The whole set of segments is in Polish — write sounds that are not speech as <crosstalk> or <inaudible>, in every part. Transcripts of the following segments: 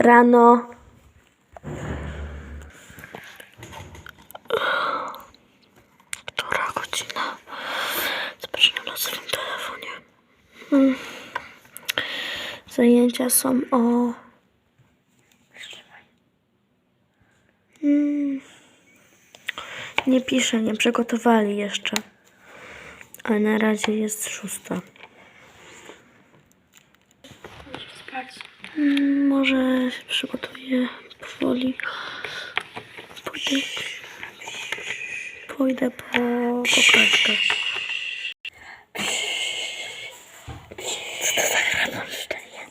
rano. Która godzina? Zobaczę na losowym telefonie. Hmm. Zajęcia są o... Hmm. Nie pisze, nie przygotowali jeszcze. Ale na razie jest szósta. Spać. Mm, Może się przygotuję powoli. Pójdę, pójdę po kokardkę. Co to za chrapąszczenie?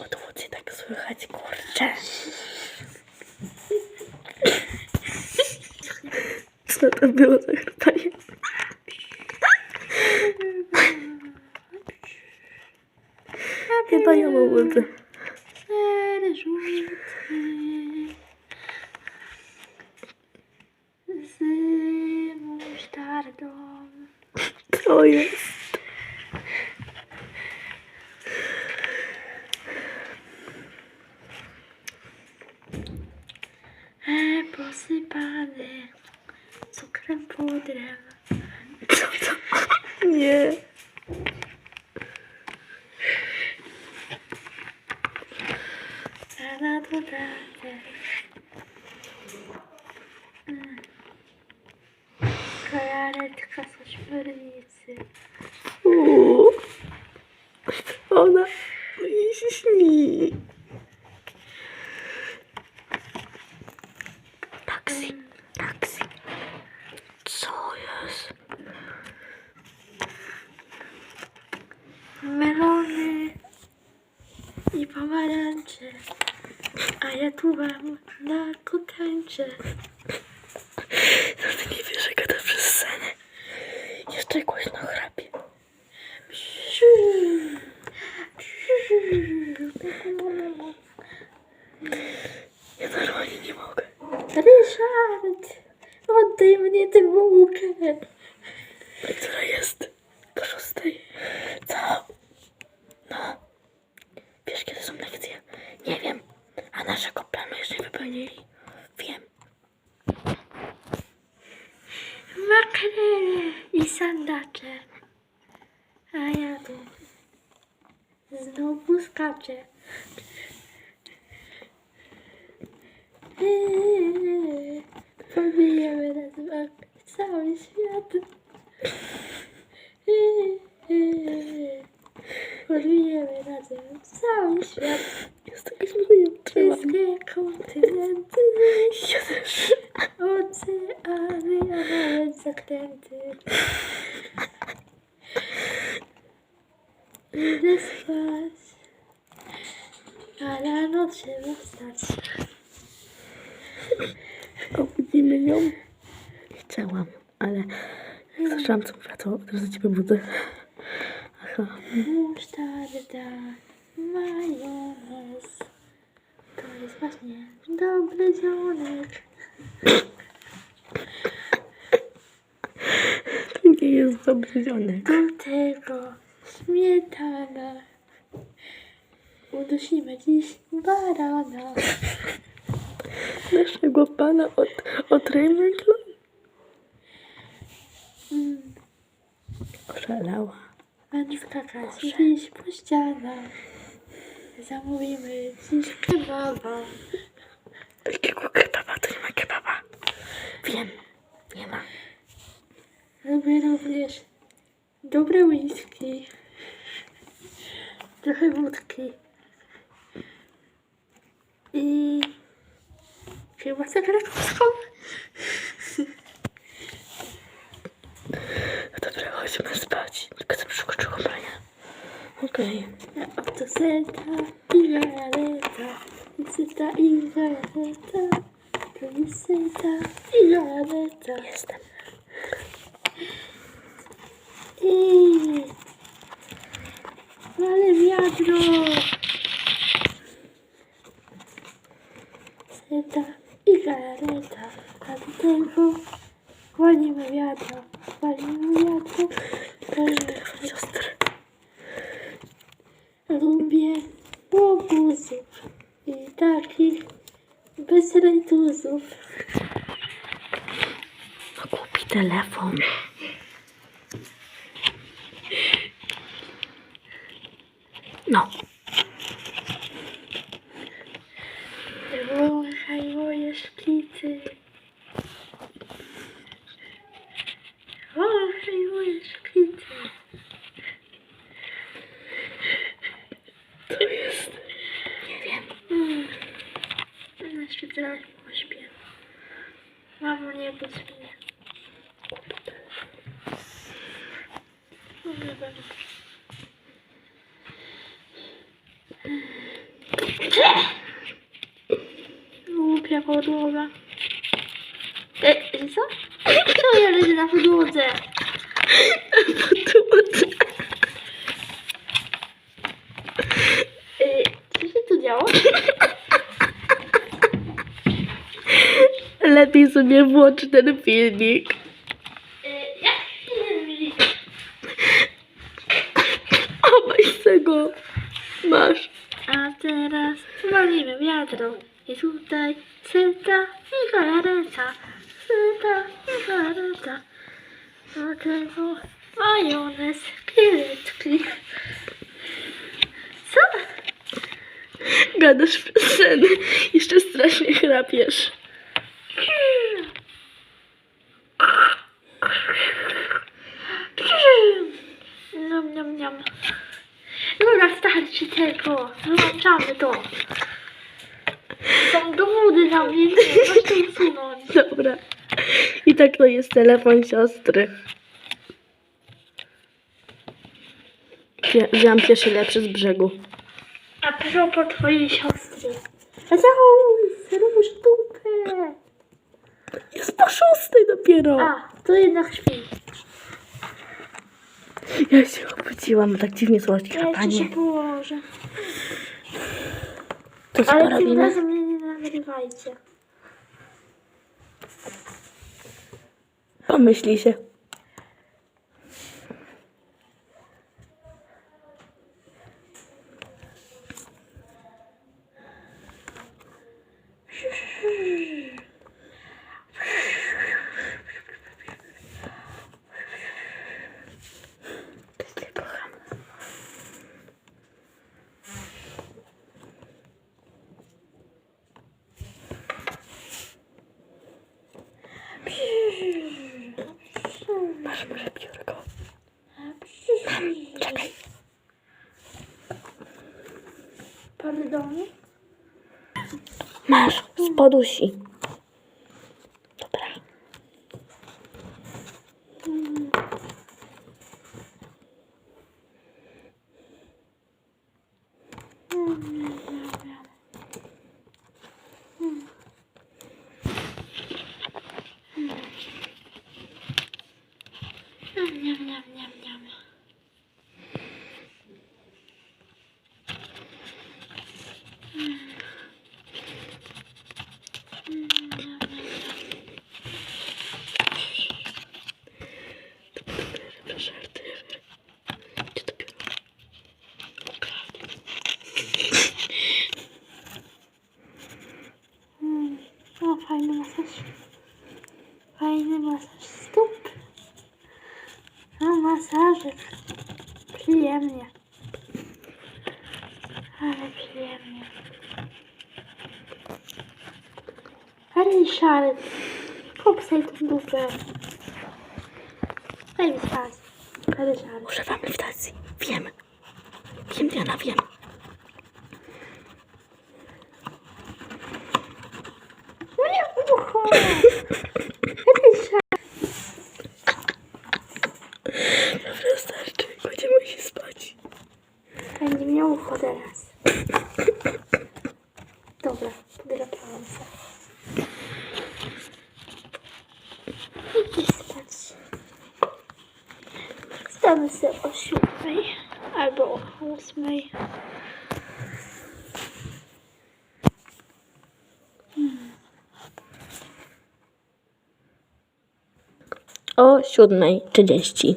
Od wody tak słychać, kurczę. Co to było za chrupanie? Chyba ja mam łyby. Cztery rzuty. Z musztardą. Co jest? E, posypany cukrem pudrem. Co to? Nie. A na dodatek. Mm. Galaretka z ośmiornicy. Uuu. Ona mi się śni. Taksi, taksi. Co jest? melony i pomarańcze, a ja tu mam na kotańcze. No ty nie wiesz, jak gada przez scenę. Jeszcze głośno chrapie. Ja normalnie nie mogę. Ryszard, oddaj mnie tę bułkę. Która jest? Po szóstej. Co? No. Wiesz, kiedy są lekcje? Nie wiem. A naszego wypełnili. Wiem. Makrele i sandacze, a ja tu znowu skaczę. Pobijemy razem cały świat. Podbijemy razem cały świat. Jest tak śmieję. Trzymam. Wszystkie kontynenty, oceany, a nawet zakręty. Idę spać, a rano trzeba wstać. Obudzimy ją. Chciałam, ale jak słyszałam, co mówiła, to od razu ciebie budzę. Aha. Musztarda, majonez. To jest właśnie dobry dzionek. To nie jest dobry dzionek. Do tego śmietana. Udusimy dziś barana. Naszego pana od, od Ravenclaw. Mm, Oszalała. Ani skakać dziś po ścianach. Zamówimy dziś kebaba. Takiego kebaba, to nie ma kebaba. Wiem, nie ma. Lubię również dobre whisky. Trochę wódki. I chyba sekretowską. <laughs> Dobra, chodźmy spać. Tylko co przyskoczyło prania. Okej. Oto seta i galeta. I seta i galeta. To jest seta i galeta. Jestem. I... Ale wiadro! Seta i galeta. A do tego Walimy wiadro, walimy wiadro, walimy Siostry. Lumbier, o abuso. E tá aqui, pensarei tudo. Ocupe telefone. Não. Oh, vou achar. Oh, Na szpitalu pośpię. Mamo, nie budź. Głupia podłoga. E, co? Co ja leżę na podłodze? <laughs> E, co się tu działo? Lepiej sobie włącz ten filmik. E, się nie Obejrz tego. Masz. A teraz walimy wiadro i tutaj seta i galareca, seta i galareca. Do tego majonez, kielecki. Co? Gadasz piosenę. Jeszcze strasznie chrapiesz. Niam, niam, niam. Dobra, starczy tego. Wyłączamy to. Są dowody na mnie, nie możesz to usunąć. Dobra. I tak to jest telefon siostry. Wzię- Wziąłam pierwszy lepszy z brzegu. A propos twojej siostry. Zachołuj, róż dupę. Jest po szóstej dopiero. A, to jednak śpi. Ja się obudziłam, tak dziwnie słychać Ja chrapanie. się położę. To co Ale tym robimy? razem mnie nie nagrywajcie. Pomyśli się. Cię kocham. Masz może biurko? Czekaj. Pardon? Masz, z. Dobra. Niam, niam, niam, niam, niam. Żarty. Gdzie to biurko? Mm, O, fajny masaż. Fajny masaż stóp. No, masażyk. Przyjemnie. Ale przyjemnie. Ryszard, popsaj tą dupę. Daj mi spać. Ryszard. Używamy witacji. Wiem. Wiem, Diana, wiem. Moje ucho! Ryszard. Dobra, starczy. Kładziemy się spać. Będzie miał ucho teraz. Dobra, podrapałam się. Idź spać. Wstamy sobie o siódmej albo o ósmej. Hmm. O 7.30.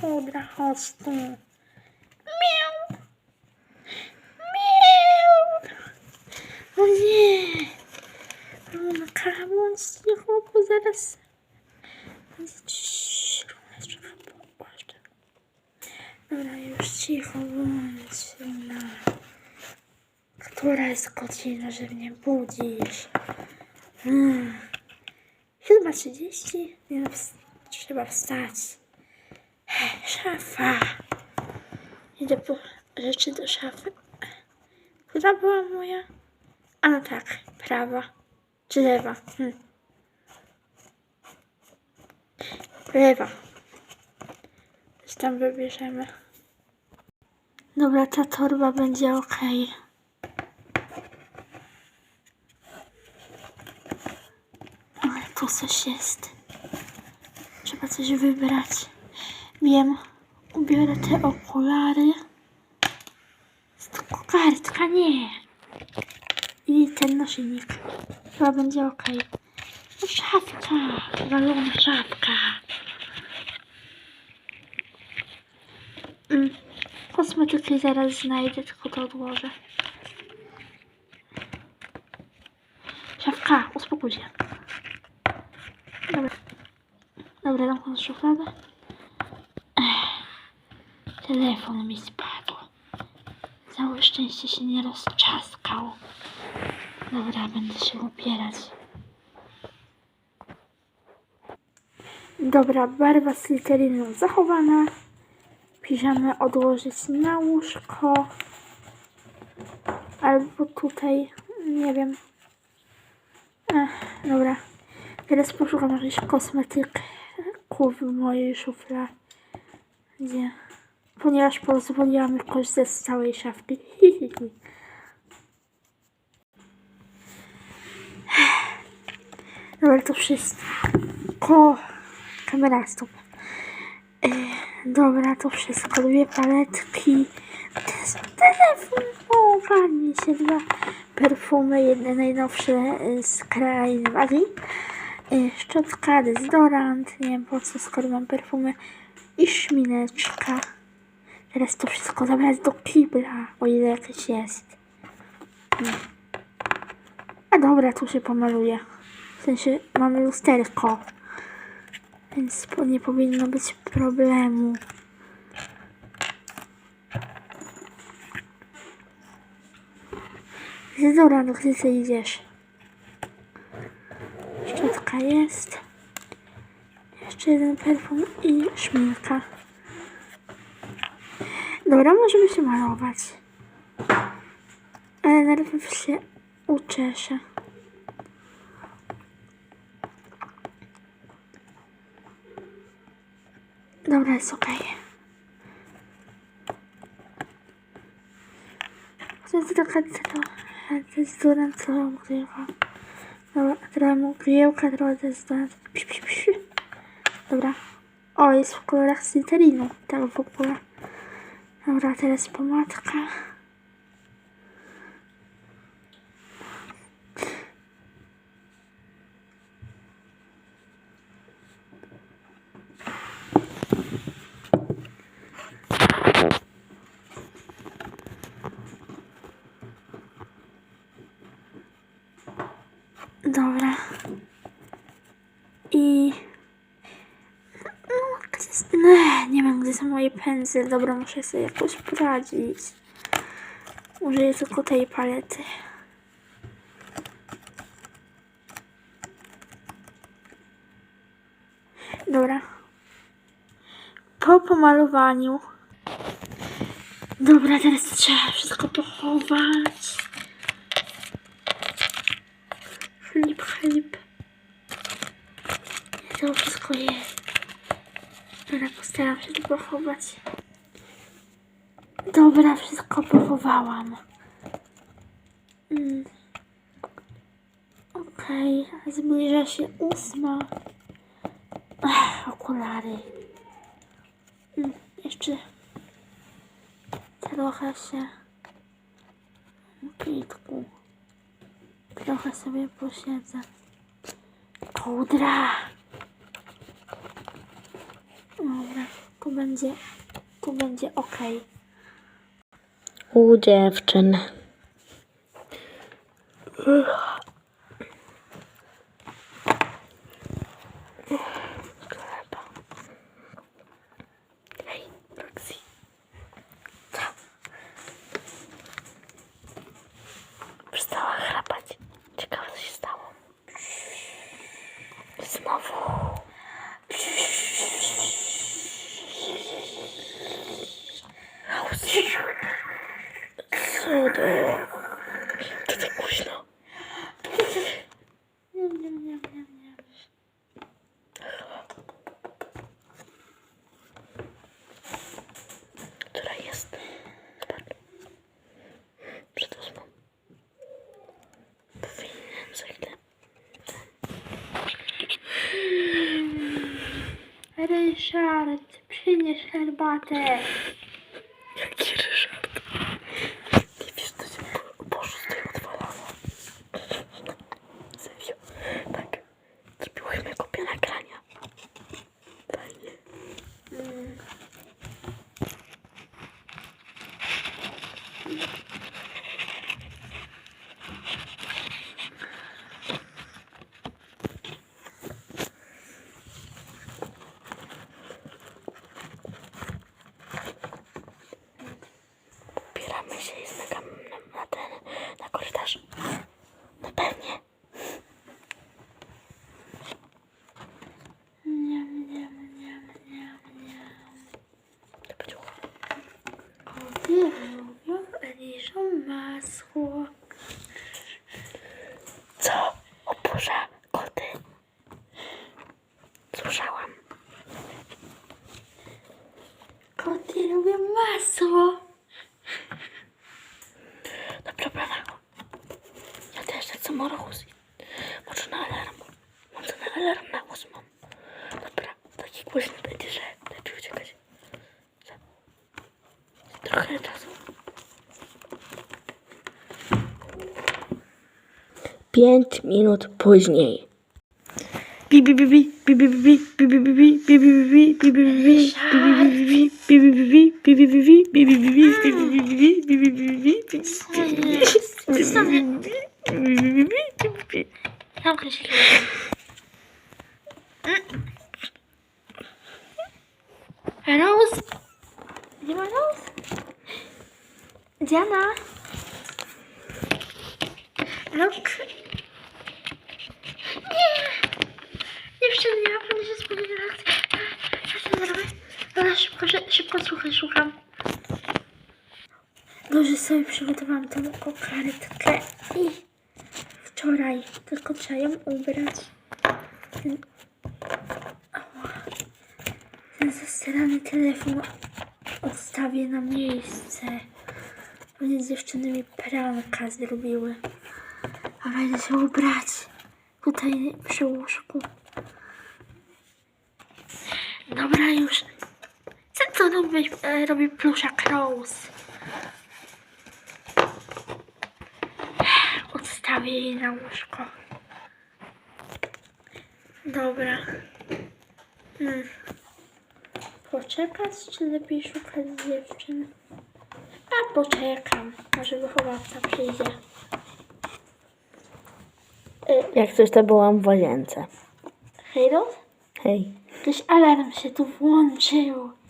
Kobra, chodź tu. Miau. Miau. O nie. O, makaron, cicho, bo zaraz... Ciii, trzeba popłaszczać. Dobra, już cicho, bądź. No. Godzina, że mnie budzisz? Hmm. Chyba 30. Nie, trzeba wstać. Szafa. Idę po rzeczy do szafy. Która była moja? A no tak, prawa. Czy lewa? Hm. Lewa. Coś tam wybierzemy. Dobra, ta torba będzie ok. Ale tu coś jest. Trzeba coś wybrać. Wiem, ubiorę te okulary. Kartka, nie. I ten naszyjnik. Chyba będzie ok. No szafka, walona szafka. Mm. Kosmetyki zaraz znajdę, tylko to odłożę. Szafka, uspokój się. Dobra. Dobra, zamknę szufladę. Telefon mi spadł. Całe szczęście się nie rozczaskał. Dobra, będę się upierać. Dobra, barwa z literiną zachowana. Piżamę odłożyć na łóżko. Albo tutaj, nie wiem. Ech, dobra. Teraz poszukam jakichś kosmetyków w mojej szufladzie ponieważ pozwoliłam ze z całej szafki. Dobra, to wszystko. Kamera, stop. E, dobra, to wszystko. Dwie paletki. Te- Telefon. O, fajnie się dwa perfumy. Jedne najnowsze e, z krainy Azji. E, Szczotka, dezodorant. Nie wiem po co, skoro mam perfumy. I szmineczka. Teraz to wszystko zabrać do kibla, o ile jakieś jest. A dobra, tu się pomaluje. W sensie mamy lusterko. Więc nie powinno być problemu. Zezora, no gdzie ty idziesz? Szczotka jest. Jeszcze jeden perfum i szminka. Dobra, możemy się malować. Ale najpierw się uczeszę. Dobra, jest okej. To jest taka dezodorant, co ukrywa. Dobra, trochę mgiełka, trochę dezodorant. Psi, psi, psi. Dobra. O, jest w kolorach z literiną. Tak w ogóle. Dobra, teraz pomadka. Dobra. I... No, gdzie jest... Nie, nie wiem, pędzle. Dobra, muszę sobie jakoś poradzić. Użyję tylko tej palety. Dobra. Po pomalowaniu. Dobra, teraz trzeba wszystko pochować. Flip, flip. To wszystko jest. Dobra, postaram się to pochować. Dobra, wszystko pochowałam. Mm. Okej, zbliża się ósma. Ech, okulary. Mm, jeszcze trochę się... Łóżeczku. Trochę sobie posiedzę. Kołdra! Dobra, tu będzie, tu będzie ok. U dziewczyn. Chleba. Hej, Roxy. Co? Przestała chrapać. Ciekawe, co się stało. Znowu. Roxy. Co to? Niam, niam, niam. Która jest? Zobacz. Przed ósmą. Powinienem za. Ryszard, przynieś herbatę. Jaki Ryszard? Nie wiesz, to się po, po szóstej odwalało. Serio. Tak. Zrobiłyśmy kopię nagrania. Fajnie. Ubieramy się i zmykamy na, na ten, na korytarz. No pewnie. Niam, niam, niam, niam, niam. To będzie Koty lubią liżą masło. Co oburza koty? Słyszałam. Koty lubią masło. Dobra, dobra. Ja też tak samo roz. Może na alarm. Może na alarm na ósmą. Dobra, taki głośny będzie, że lepiej uciekać. Trochę czasu. Pięć minut później. Bi bi bi bi bi bi bi bi bi bi bi bi bi bi bi bi bi bi bi Tam kaşık. Heraus. Jemand raus? Diana. Look. Szukam. Dobrze sobie przygotowałam tą kokardkę i wczoraj tylko trzeba ją ubrać. Ten, ten zasrany telefon odstawię na miejsce. Pewnie z dziewczynami pranka zrobiły. A będę się ubrać tutaj przy łóżku. Dobra, już. To robi, e, robi pluszak Rose? Odstawię jej na łóżko. Dobra. Hmm. Poczekać, czy lepiej szukać dziewczyn? A poczekam. Może wychowawca przyjdzie. Y, Jak coś to byłam w łazience. Hej, Rose? Hej. Jakiś alarm się tu włączył.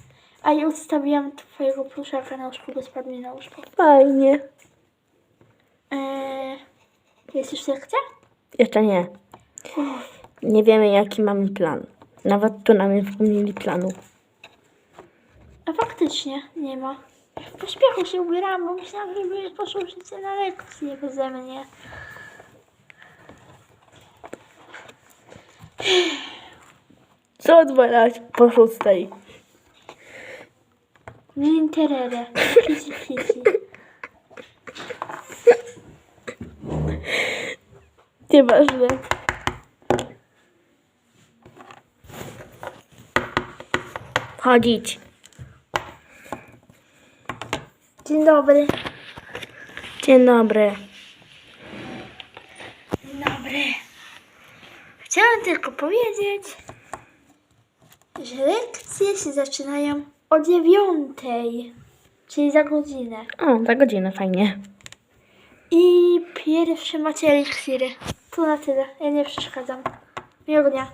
A ja odstawiłam twojego pluszaka na łóżku, bo spadł mi na łóżko. Fajnie. Eee, jest już lekcja? Jeszcze nie. Nie wiemy jaki mamy plan. Nawet tu nam nie wspomnieli planu. A faktycznie nie ma. W pośpiechu się ubierałam, bo myślałam, że już poszłyście na lekcję beze mnie. Co odwalać po szóstej? Minterere. Kici, kici. Nieważne. Chodzić. Dzień dobry. Dzień dobry. dobry. Chciałam tylko powiedzieć, że lekcje się zaczynają o dziewiątej, czyli za godzinę. O, za godzinę, fajnie. I pierwsze macie eliksiry. To na tyle. Ja nie przeszkadzam. Miłego dnia.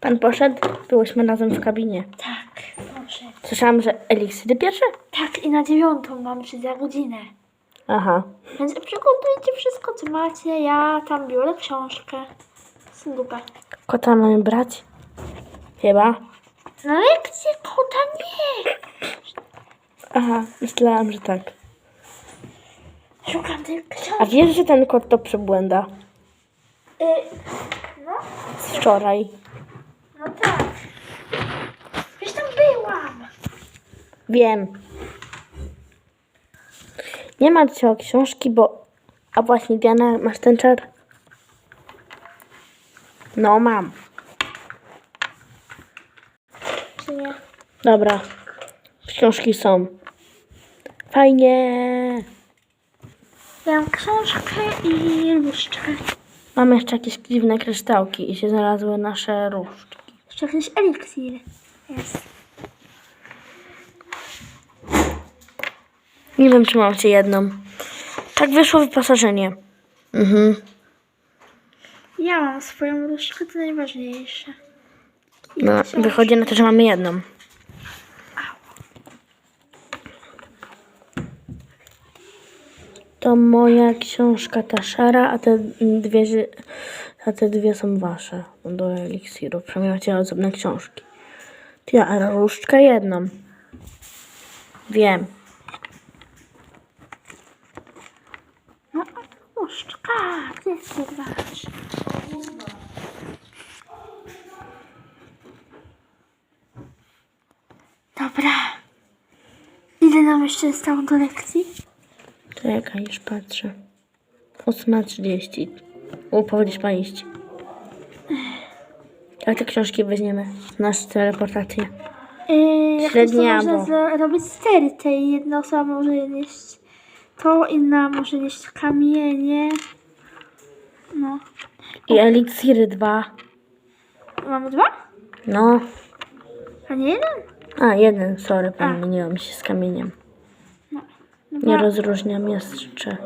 Pan poszedł, byłyśmy razem w kabinie. Tak, proszę. Słyszałam, że eliksiry pierwsze? Tak, i na dziewiątą mam czy za godzinę. Aha. Więc przygotujcie wszystko, co macie. Ja tam biorę książkę. Dupę. Kota mamy brać? Chyba. Na lekcję kota nie! Aha, myślałam, że tak. Szukam tej A książki. wiesz, że ten kot to przybłęda? Y, no, Z wczoraj. no tak. Już tam byłam. Wiem. Nie martw się o książki, bo... A właśnie, Diana, masz ten czar? No, mam. Czy nie? Dobra. Książki są. Fajnie. Ja mam książkę i różdżkę. Mam jeszcze jakieś dziwne kryształki i się znalazły nasze różdżki. Jeszcze jakiś eliksir jest. Nie wiem, czy mam cię jedną. Tak wyszło wyposażenie. Mhm. Ja mam swoją różdżkę, to najważniejsze. I No, wychodzi na to, że mamy jedną. To moja książka, ta szara, a te dwie, a te dwie są wasze. Do eliksiru. Przynajmniej osobne książki. Ty, a różdżkę jedną. Wiem. No, różdżka, wasz? Dobra. Ile nam jeszcze zostało do lekcji? Czekaj, już patrzę. 8.30. U, powolisz iść. Jak te książki weźmiemy? Nasz teleportację. Yy, Średnia, można bo- zrobić stery tej. Jedna osoba może nieść to, inna może nieść kamienie. No. I eliksiry dwa. Mamy dwa? No. A nie jeden? A, jeden, sorry, pomyliłam się z kamieniem. Nie rozróżniam jeszcze.